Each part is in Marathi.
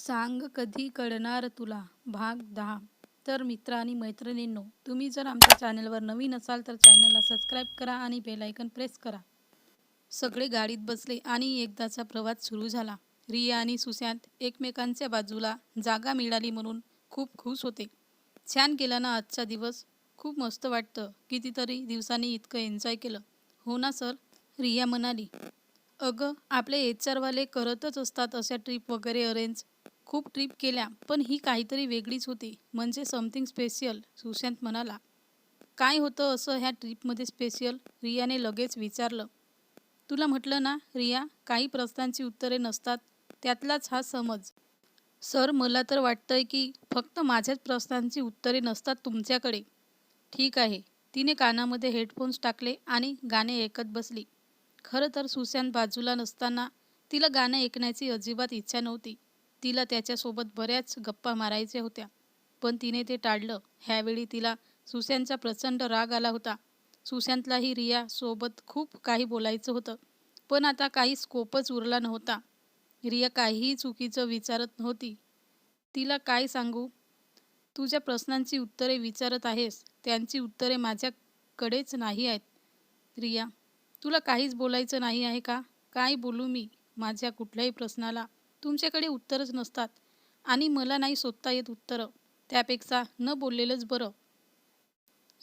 सांग कधी कळणार तुला? भाग दहा. तर मित्र आणि मैत्रिणींनो तुम्ही जर आमच्या चॅनलवर नवीन असाल तर चॅनलला सबस्क्राईब करा आणि बेलायकन प्रेस करा. सगळे गाडीत बसले आणि एकदाचा प्रवास सुरू झाला. रिया आणि सुशांत एकमेकांच्या बाजूला जागा मिळाली म्हणून खूप खुश होते. छान गेला ना आजचा दिवस? खूप मस्त वाटतं. कितीतरी दिवसांनी इतकं एन्जॉय केलं. हो ना सर? रिया म्हणाली. अगं आपले एच आरवाले करतच असतात अशा ट्रिप वगैरे अरेंज खूप ट्रिप केल्या पण ही काहीतरी वेगळीच होती. म्हणजे समथिंग स्पेशल सुशांत म्हणाला. काय होतं असं ह्या ट्रिपमध्ये स्पेशल रियाने लगेच विचारलं. तुला म्हटलं ना रिया काही प्रश्नांची उत्तरे नसतात त्यातलाच हा समज. सर मला तर वाटतंय की फक्त माझ्याच प्रश्नांची उत्तरे नसतात तुमच्याकडे. ठीक आहे. तिने कानामध्ये हेडफोन्स टाकले आणि गाणे ऐकत बसली. खरं तर सुशांत बाजूला नसताना तिला गाणं ऐकण्याची अजिबात इच्छा नव्हती. तिला त्याच्यासोबत बऱ्याच गप्पा मारायच्या होत्या. पण तिने ते टाळलं. ह्यावेळी तिला सुशांतचा प्रचंड राग आला होता. सुशांतलाही रिया सोबत खूप काही बोलायचं होतं. पण आता काही स्कोपच उरला नव्हता. रिया काहीही चुकीचं विचारत नव्हती. तिला काय सांगू? तुझ्या प्रश्नांची उत्तरे विचारत आहेस. त्यांची उत्तरे माझ्याकडेच नाही आहेत. रिया तुला काहीच बोलायचं नाही आहे का? काय बोलू मी माझ्या कुठल्याही प्रश्नाला? तुमच्याकडे उत्तरच नसतात. आणि मला नाही शोधता येत उत्तरं. त्यापेक्षा न बोललेलंच बरं.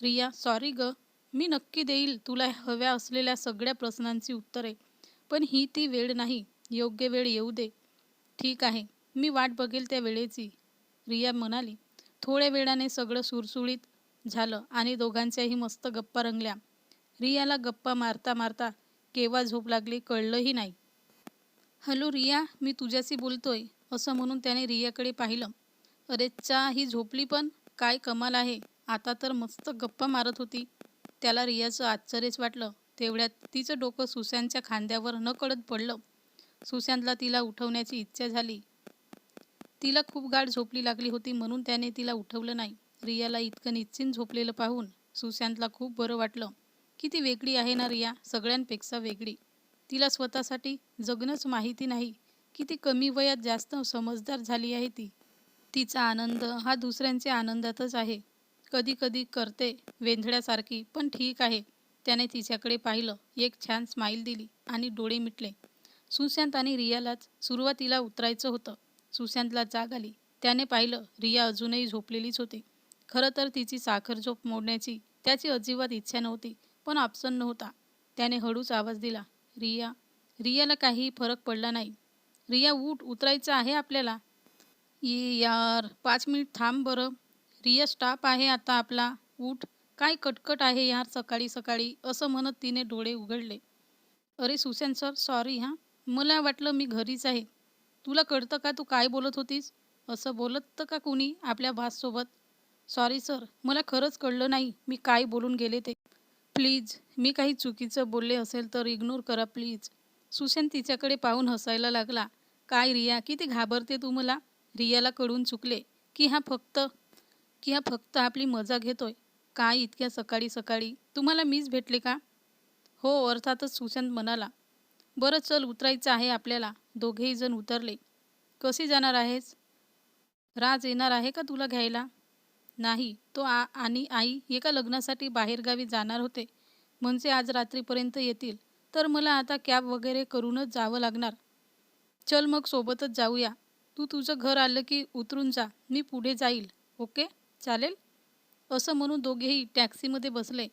रिया सॉरी ग. मी नक्की देईल तुला हव्या असलेल्या सगळ्या प्रश्नांची उत्तरे. पण ही ती वेळ नाही. योग्य वेळ येऊ दे. ठीक आहे. मी वाट बघेल त्या वेळेची. रिया म्हणाली. थोड्या वेळाने सगळं सुरसुळीत झालं आणि दोघांच्याही मस्त गप्पा रंगल्या. रियाला गप्पा मारता मारता केव्हा झोप लागली कळलंही नाही. हॅलो रिया मी तुझ्याशी बोलतोय असं म्हणून त्याने रियाकडे पाहिलं. अरे चा ही झोपली पण? काय कमाल आहे. आता तर मस्त गप्पा मारत होती. त्याला रियाचं आश्चर्यच वाटलं. तेवढ्यात तिचं डोकं सुशांतच्या खांद्यावर न कळत पडलं. सुशांतला तिला उठवण्याची इच्छा झाली. तिला खूप गाढ झोपली लागली होती म्हणून त्याने तिला उठवलं नाही. रियाला इतकं निश्चिंत झोपलेलं पाहून सुशांतला खूप बरं वाटलं. किती वेगळी आहे ना रिया सगळ्यांपेक्षा वेगळी. तिला स्वतःसाठी जगणंच माहिती नाही किती कमी वयात जास्त समजदार झाली आहे ती. तिचा आनंद हा दुसऱ्यांच्या आनंदातच आहे. कधी कधी करते वेंधळ्यासारखी पण ठीक आहे. त्याने तिच्याकडे पाहिलं एक छान स्माईल दिली आणि डोळे मिटले. सुशांत आणि रियालाच सुरुवातीला उतरायचं होतं. सुशांतला जाग आली. त्याने पाहिलं रिया अजूनही झोपलेलीच होती. खरं तर तिची साखर झोप मोडण्याची त्याची अजिबात इच्छा नव्हती पण ऑप्शन नव्हता. त्याने हळूच आवाज दिला रिया. रियाला काही फरक पडला नाही. रिया उठ उतरायचं आहे आपल्याला. ये यार पाच मिनिट थांब बरं. रिया स्टाप आहे आता आपला. उठ. काय कटकट आहे यार सकाळी सकाळी. असं म्हणत तिने डोळे उघडले. अरे सुशांत सर सॉरी हां. मला वाटलं मी घरीच आहे. तुला कळतं का तू काय बोलत होतीस? असं बोलत तर का कोणी आपल्या भाससोबत? सॉरी सर मला खरंच कळलं नाही मी काय बोलून गेले ते. प्लीज मी काही चुकीचं बोलले असेल तर इग्नोर करा प्लीज. सुशांत तिच्याकडे पाहून हसायला लागला. काय रिया किती घाबरते तू मला? रियाला कळून चुकले की हा फक्त की हा फक्त आपली मजा घेतोय. काय इतक्या सकाळी सकाळी? तुम्हाला मीच भेटले का? हो अर्थातच सुशांत म्हणाला. बरं चल उतरायचं आहे आपल्याला. दोघेही जण उतरले. कसे जाणार आहेस? राज येणार आहे का तुला घ्यायला? नाही तो आ आणि आई एका लग्नासाठी बाहेरगावी जाणार होते. म्हणजे आज रात्रीपर्यंत येतील. तर मला आता कॅब वगैरे करूनच जावं लागणार. चल मग सोबतच जाऊया. तू तुझं घर आलं की उतरून जा. मी पुढे जाईल. ओके? चालेल? असं म्हणून दोघेही टॅक्सीमध्ये बसले.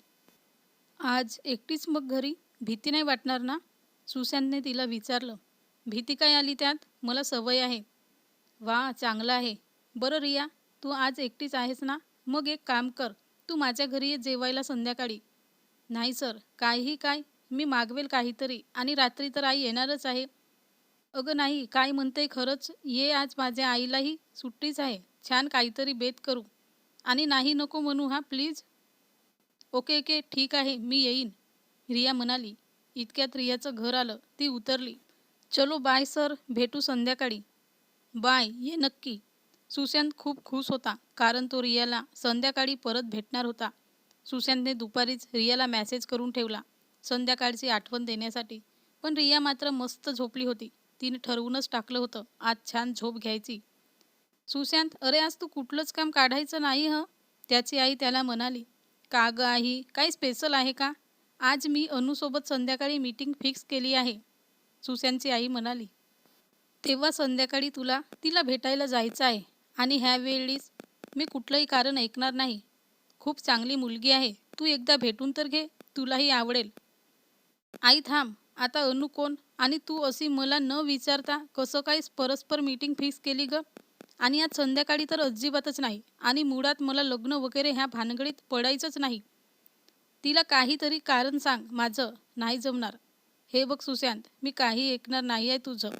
आज एकटीच मग घरी? भीती नाही वाटणार ना? सुशांतने तिला विचारलं. भीती काय आली त्यात? मला सवय आहे. वा चांगलं आहे. बरं रिया तू आज एकटीच आहेस ना? मग एक काम कर तू माझ्या घरी ये जेवायला संध्याकाळी. नाही सर काहीही काय मी मागवेल काहीतरी आणि रात्री तर आई येणारच आहे. अगं नाही काय म्हणते खरंच ये आज माझ्या आईलाही सुट्टीच आहे छान काहीतरी बेत करू. आणि नाही नको म्हणू हा प्लीज. ओके ओके ठीक आहे मी येईन. रिया म्हणाली. इतक्यात रियाचं घर आलं ती उतरली. चलो बाय सर भेटू संध्याकाळी. बाय ये नक्की. सुशांत खूप खुश होता कारण तो रियाला संध्याकाळी परत भेटणार होता. सुशांतने दुपारीच रियाला मॅसेज करून ठेवला संध्याकाळची आठवण देण्यासाठी. पण रिया मात्र मस्त झोपली होती. तिने ठरवूनच टाकलं होतं आज छान झोप घ्यायची. सुशांत अरे आज तू कुठलंच काम काढायचं नाही हं? त्याची आई त्याला म्हणाली का गं आई काही स्पेशल आहे का? आज मी अनुसोबत संध्याकाळी मीटिंग फिक्स केली आहे. सुशांतची आई म्हणाली तेव्हा संध्याकाळी तुला तिला भेटायला जायचं आहे. आणि ह्यावेळीस मी कुठलंही कारण ऐकणार नाही. खूप चांगली मुलगी आहे. तू एकदा भेटून तर घे. तुलाही आवडेल. आई थांब. आता अनु कोण? आणि तू अशी मला न विचारता कसं काय परस्पर मीटिंग फिक्स केली ग? आणि आज संध्याकाळी तर अजिबातच नाही. आणि मुळात मला लग्न वगैरे ह्या भानगडीत पडायचंच नाही. तिला काहीतरी कारण सांग माझं. नाही जमणार. हे बघ सुशांत मी काही ऐकणार नाही आहे तुझं.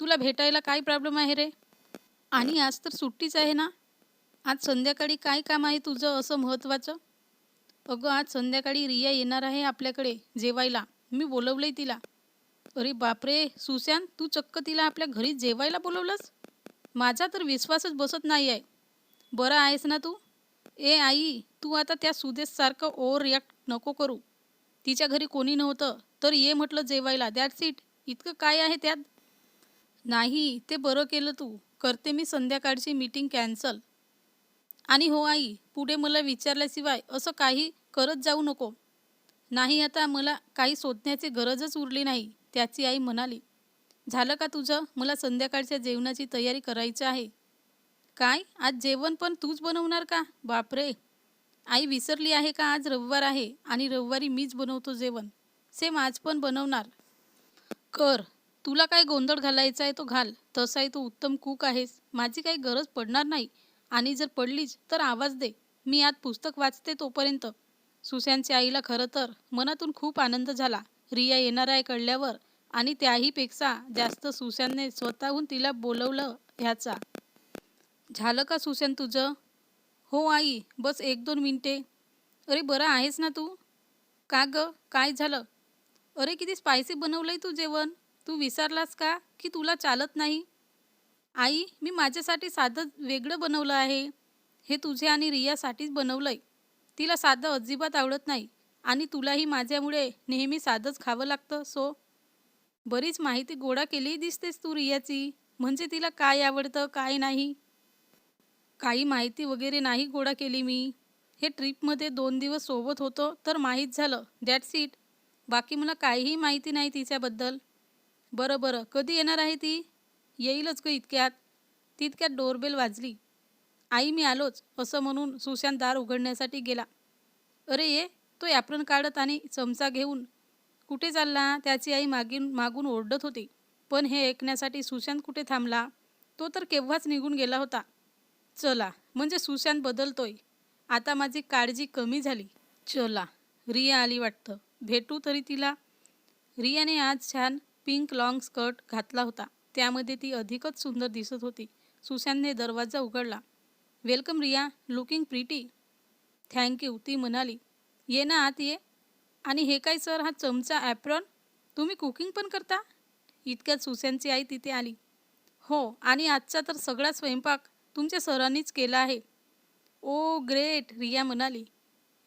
तुला भेटायला काय प्रॉब्लेम आहे रे? आणि आज तर सुट्टीच आहे ना? आज संध्याकाळी काय काम आहे तुझं असं महत्त्वाचं? अगं आज संध्याकाळी रिया येणार आहे आपल्याकडे जेवायला. मी बोलवलंय तिला. अरे बापरे सुशांत तू चक्क तिला आपल्या घरी जेवायला बोलवलंस? माझा तर विश्वासच बसत नाही आहे बरं आहेस ना तू? ए आई तू आता त्या सुदेशसारखं ओव्हर रिॲक्ट नको करू. तिच्या घरी कोणी नव्हतं तर ये म्हटलं जेवायला. दॅट्स इट इतकं काय आहे त्यात? नाही ते बरं केलं तू. करते मी संध्याकाळची मीटिंग कॅन्सल आणि हो आई पुढे मला विचारल्याशिवाय असं काही करत जाऊ नको. नाही आता मला काही शोधण्याची गरजच उरली नाही त्याची आई म्हणाली. झालं का तुझं? मला संध्याकाळच्या जेवणाची तयारी करायची आहे. काय? आज जेवण पण तूच बनवणार का? बापरे! आई विसरली आहे का? आज रविवार आहे आणि रविवारी मीच बनवतो जेवण. सेम आज पण बनवणार. कर. तुला काय गोंधळ घालायचा आहे तो घाल. तसाही तू उत्तम कूक आहेस. माझी काही गरज पडणार नाही. आणि जर पडलीच तर आवाज दे. मी आज पुस्तक वाचते तोपर्यंत. सुशांतच्या आईला खरं तर मनातून खूप आनंद झाला. रिया येणार आहे कळल्यावर. आणि त्याहीपेक्षा जास्त सुशांतने स्वतःहून तिला बोलवलं ह्याचा. झालं का सुशांत तुझं? हो आई बस एक दोन मिनटे. अरे बरं आहेस ना तू? का गं? काय झालं? अरे किती स्पायसी बनवलंय तू जेवण? तू विसरलास का की तुला चालत नाही? आई मी माझ्यासाठी साधं वेगळं बनवलं आहे. हे तुझे आणि रियासाठीच बनवलंय. तिला साधं अजिबात आवडत नाही आणि तुलाही माझ्यामुळे नेहमी साधंच खावं लागतं सो. बरीच माहिती गोळा केली दिसतेस तू रियाची. म्हणजे तिला काय आवडतं काय नाही? काही माहिती वगैरे नाही गोळा केली मी. हे ट्रिपमध्ये दोन दिवस सोबत होतो तर माहीत झालं. दॅट्स इट बाकी मला काहीही माहिती नाही तिच्याबद्दल. बरं बरं. कधी येणार आहे ती? येईलच ग इतक्यात. तितक्यात डोरबेल वाजली. आई मी आलोच असं म्हणून सुशांत दार उघडण्यासाठी गेला. अरे ये तो ॲप्रन काढत आणि चमचा घेऊन कुठे चालला? त्याची आई मागीन मागून ओरडत होती. पण हे ऐकण्यासाठी सुशांत कुठे थांबला? तो तर केव्हाच निघून गेला होता. चला म्हणजे सुशांत बदलतोय. आता माझी काळजी कमी झाली. चला रिया आली वाटतं. भेटू तरी तिला. रियाने आज छान पिंक लाँग स्कर्ट घातला होता. त्यामध्ये ती अधिकच सुंदर दिसत होती. सुशांतने दरवाजा उघडला. Welcome Riya. Looking pretty. Thank you ती म्हणाली. ये ना आत ये. आणि हे काय सर हा चमचा ॲप्रॉन? तुम्ही कुकिंग पण करता? इतक्यात सुशांतची आई तिथे आली. हो आणि आजचा तर सगळा स्वयंपाक तुमच्या सरांनीच केला आहे. ओ ग्रेट रिया म्हणाली.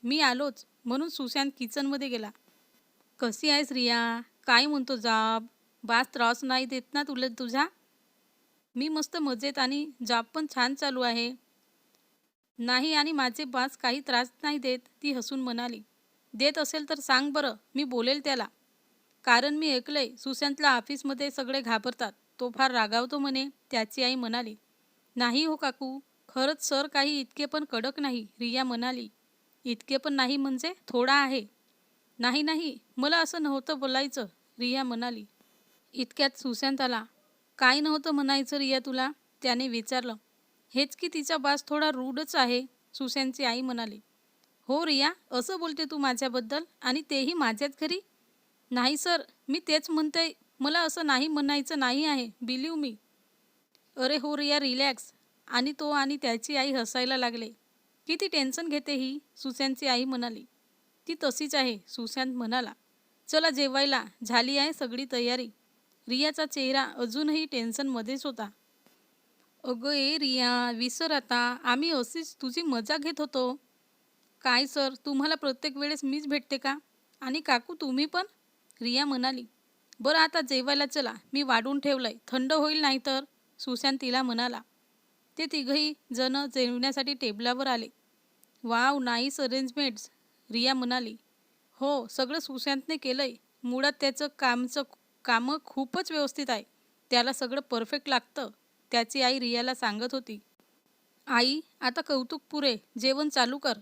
मी आलोच म्हणून सुशांत किचनमध्ये गेला. कशी आहेस रिया? काय म्हणतो जाब? बास त्रास नाही देत ना तुला तुझा? मी मस्त मजेत आणि जॉब पण छान चालू आहे. नाही आणि माझे बास काही त्रास नाही देत ती हसून म्हणाली. देत असेल तर सांग बरं मी बोलेल त्याला. कारण मी ऐकलंय सुशांतला ऑफिसमध्ये सगळे घाबरतात. तो फार रागावतो म्हणे त्याची आई म्हणाली. नाही हो काकू खरंच सर काही इतके पण कडक नाही रिया म्हणाली. इतके पण नाही म्हणजे थोडा आहे. नाही नाही मला असं नव्हतं बोलायचं रिया म्हणाली. इतक्यात सुशांत आला काय नव्हतं म्हणायचं रिया तुला? त्याने विचारलं. हेच की तिचा बास थोडा रूडच आहे सुशांतची आई म्हणाली. हो रिया असं बोलते तू माझ्याबद्दल आणि तेही माझ्याच घरी? नाही सर मी तेच म्हणते मला असं नाही म्हणायचं नाही आहे बिलीव मी. अरे हो रिया रिलॅक्स. आणि तो आणि त्याची आई हसायला लागले. किती टेन्शन घेते ही सुशांतची आई म्हणाली. ती तशीच आहे सुशांत म्हणाला. चला जेवायला झाली आहे सगळी तयारी. रियाचा चेहरा अजूनही टेन्शनमध्येच होता. अगं ए रिया विसर आता. आम्ही अशीच तुझी मजा घेत होतो. काय सर? तुम्हाला प्रत्येक वेळेस मीच भेटते का? आणि काकू तुम्ही पण? रिया म्हणाली. बरं आता जेवायला चला. मी वाढून ठेवलंय. थंड होईल नाही तर सुशांत तिला म्हणाला. ते तिघही जण जेवण्यासाठी टेबलावर आले. वाव नाईस अरेंजमेंट्स रिया म्हणाली. हो सगळं सुशांतने केलंय. मुळात त्याचं कामचं कामं खूपच व्यवस्थित आहे. त्याला सगळं परफेक्ट लागतं त्याची आई रियाला सांगत होती. आई आता कौतुक पुरे जेवण चालू कर.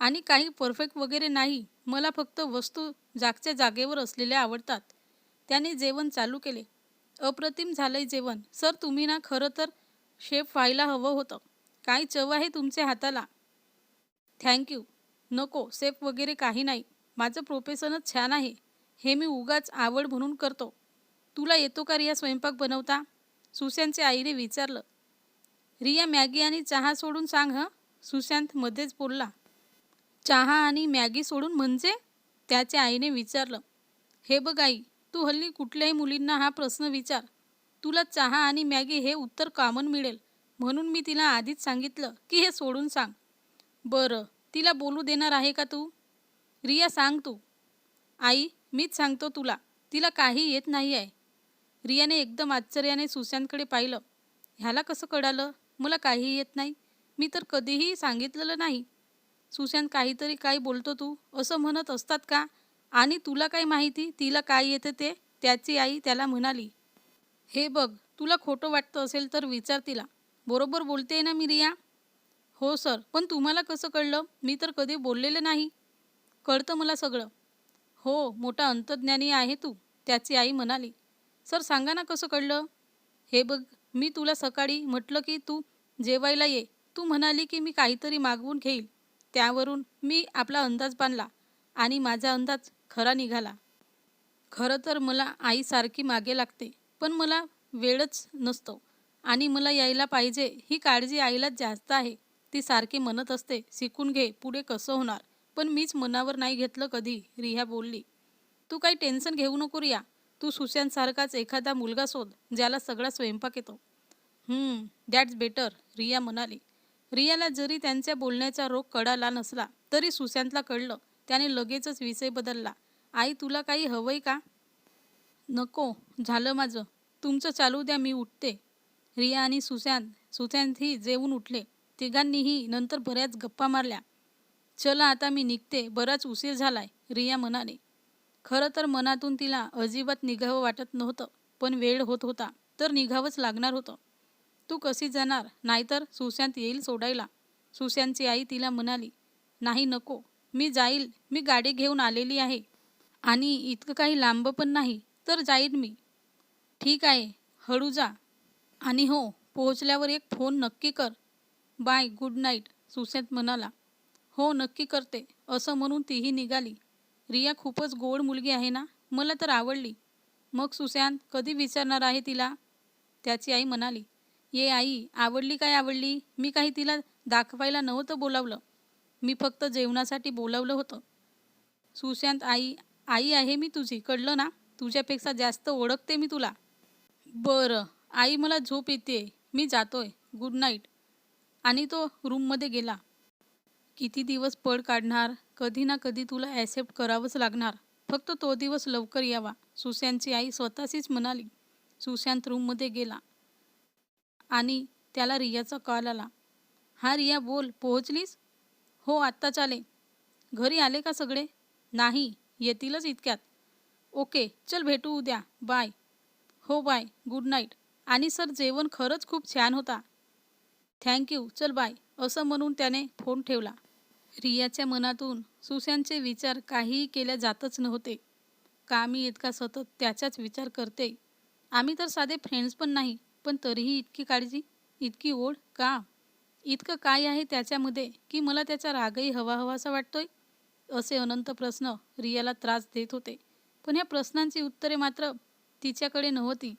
आणि काही परफेक्ट वगैरे नाही मला फक्त वस्तू जागच्या जागेवर असलेल्या आवडतात. त्याने जेवण चालू केले. अप्रतिम झालंय जेवण. सर तुम्ही ना खरं तर शेफ व्हायला हवं होतं. काय चव आहे तुमच्या हाताला. थँक्यू नको सेफ वगैरे काही नाही. माझं प्रोफेशनच छान आहे. हे मी उगाच आवड म्हणून करतो. तुला येतो का रिया स्वयंपाक बनवता? सुशांतच्या आईने विचारलं. रिया मॅगी आणि चहा सोडून सांग हं? सुशांत मध्येच बोलला. चहा आणि मॅगी सोडून म्हणजे? त्याच्या आईने विचारलं. हे बघ आई तू हल्ली कुठल्याही मुलींना हा प्रश्न विचार. तुला चहा आणि मॅगी हे उत्तर कॉमन मिळेल. म्हणून मी तिला आधीच सांगितलं की हे सोडून सांग. बरं तिला बोलू देणार आहे का तू? रिया सांग तू. आई मीच सांगतो तुला. तिला काही येत नाही आहे रियाने एकदम आश्चर्याने सुशांतकडे पाहिलं. ह्याला कसं कळालं? मला काही येत नाही. मी तर कधीही सांगितलेलं नाही. सुशांत काहीतरी काय बोलतो तू. असं म्हणत असतात का? आणि तुला काय माहिती? तिला काय येतं ते? त्याची आई त्याला म्हणाली. हे बघ तुला खोटं वाटतं असेल तर विचार तिला. बरोबर बोलते ना मी रिया? हो सर पण तुम्हाला कसं कळलं? मी तर कधी बोललेलं नाही. कळतं मला सगळं. हो मोठा अंतज्ञानी आहे तू त्याची आई म्हणाली. सर सांगा ना कसं कळलं? हे बघ मी तुला सकाळी म्हटलं की तू जेवायला ये. तू म्हणाली की मी काहीतरी मागवून घेईल. त्यावरून मी आपला अंदाज बांधला आणि माझा अंदाज खरा निघाला. खरं तर मला आईसारखी मागे लागते पण मला वेळच नसतो आणि मला यायला पाहिजे ही काळजी आईलाच जास्त आहे. ती सारखी म्हणत असते शिकून घे पुढे कसं होणार? पण मीच मनावर नाही घेतलं कधी रिया बोलली. तू काही टेन्शन घेऊ नको रिया. तू सुशांतसारखाच एखादा मुलगा शोध ज्याला सगळा स्वयंपाक येतो. दॅट्स बेटर रिया म्हणाली. रियाला जरी त्यांच्या बोलण्याचा रोग कळाला नसला तरी सुशांतला कळलं त्याने लगेचच विषय बदलला. आई तुला काही हवंय का? नको झालं माझं. तुमचं चालू द्या मी उठते. रिया आणि सुशांत सुशांतही जेवून उठले. तिघांनीही नंतर बऱ्याच गप्पा मारल्या. चला आता मी निघते. बराच उशीर झालाय रिया म्हणाले. खरं तर मनातून तिला अजिबात निघावं वाटत नव्हतं पण वेळ होत होता तर निघावंच लागणार होतं. तू कशी जाणार? नाहीतर सुशांत येईल सोडायला. सुशांतची आई तिला म्हणाली नाही नको मी जाईल मी गाडी घेऊन आलेली आहे. आणि इतकं काही लांब पण नाही तर जाईन मी. ठीक आहे हळू जा. आणि हो पोहोचल्यावर एक फोन नक्की कर. बाय गुड नाईट सुशांत म्हणाला. हो नक्की करते असं म्हणून तीही निघाली. रिया खूपच गोड मुलगी आहे ना? मला तर आवडली. मग सुशांत कधी विचारणार आहे तिला? त्याची आई म्हणाली ये आई आवडली काय आवडली? मी काही तिला दाखवायला नव्हतं बोलावलं. मी फक्त जेवणासाठी बोलावलं होतं. सुशांत आई आई आहे मी तुझी कळलं ना? तुझ्यापेक्षा जास्त ओळखते मी तुला. बरं आई मला झोप येते. मी जातोय. Good night. आणि तो रूममध्ये गेला. किती दिवस पड काढणार? कधी ना कधी तुला ॲसेप्ट करावंच लागणार. फक्त तो दिवस लवकर यावा. सुशांतची आई स्वतःशीच म्हणाली सुशांत रूममध्ये गेला. आणि त्याला रियाचा कॉल आला. हा रिया बोल पोहोचलीस? हो आत्ताच आले. घरी आले का सगळे? नाही येतीलच इतक्यात. ओके चल भेटू उद्या. बाय. हो बाय. Good night. आणि सर जेवण खरंच खूप छान होता. थँक्यू. चल बाय. असं म्हणून त्याने फोन ठेवला. रियाच्या मनातून सुशांतचे विचार काहीही केल्या जातच नव्हते. का मी इतका सतत त्याचाच विचार करते? आम्ही तर साधे फ्रेंड्स पण नाही पण तरीही इतकी काळजी इतकी ओढ का? इतकं काय आहे त्याच्यामध्ये की मला त्याचा रागही हवा हवासा वाटतोय? असे अनंत प्रश्न रियाला त्रास देत होते. पण ह्या प्रश्नांची उत्तरे मात्र तिच्याकडे नव्हती.